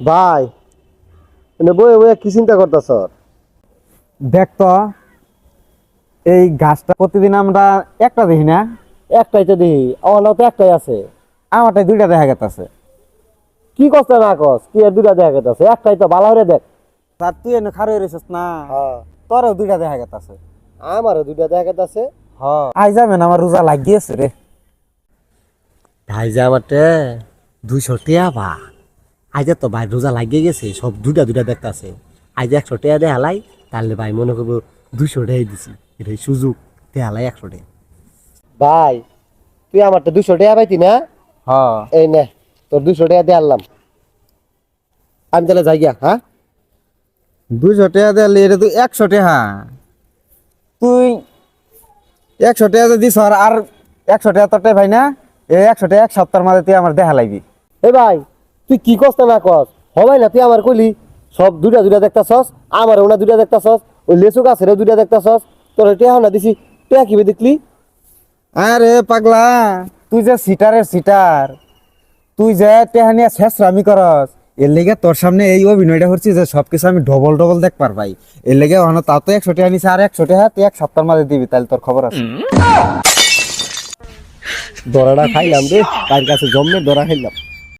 ভাই এনে বয়ে বয়ে কি চিন্তা করতেছ? দেখ তো এই গাছটা প্রতিদিন আমরা একটা দেখি না? একটাই তো দেখি আমার তো একটাই আছে। আমারটাই দুইটা দেখা গেছে কি কষ্ট না কস কি আর দুইটা দেখা গেছে একটাই তো ভালো করে দেখ। তার তুই এনে খারো রয়েছিস না? তোরও দুইটা দেখা গেছে আমারও দুইটা দেখা গেছে হ আই যাবেন আমার রোজা লাগিয়েছে রে। ভাই যে আমারটে দুইশো টিয়া বা আজ তো ভাই রোজা লাগিয়ে গেছে সব দুটা দুটা দেখতেছে আজ একশো টিয়া দেখালাই তাহলে ভাই মনে করব দুইশো টাই দিছি। এটাই সুযোগ দেখালাই একশো টাকা। ভাই তুই আমারটা দুশো টাকা পাইতি না? হ। এই নে তোর দুশো টাকা দিয়ে আনলাম। আমি তাহলে যাই গিয়া হ্যাঁ? দুইশো টাকা দিলি এটা তুই একশো টাকা। তুই একশো টাকা দিস আর আর একশো টাকা তোরটাই ভাই না? এই একশো টাকা এক সপ্তাহের মাঝে তুই আমার দেখা লাগবি। এ ভাই তুই কি কষ্ট না কস? হবাই না তুই আমার কইলি সব দুইটা দুইটা দুটা দেখতাছস আমার ওনা দুটা দেখতাছস ওই লেচু গাছেরও দুটা দেখতাছস তোর টেহা না দিছি টেহা কিবে দেখলি? আরে পাগলা তুই যে সিটারের সিটার তুই যে টেহানিয়া শেষরামি করস এর লেগে তোর সামনে এই অভিনয়টা করছি যে সবকিছু আমি ডবল ডবল দেখ পার ভাই। এর লেগে অন তাও তো একশো টাকা নিছে আর একশো টাকা তুই এক সপ্তাহের মাঝে দিবি তাহলে তোর খবর আছে। দরাটা খাইলাম রে তার কাছে জন্মের দরা খাইলাম।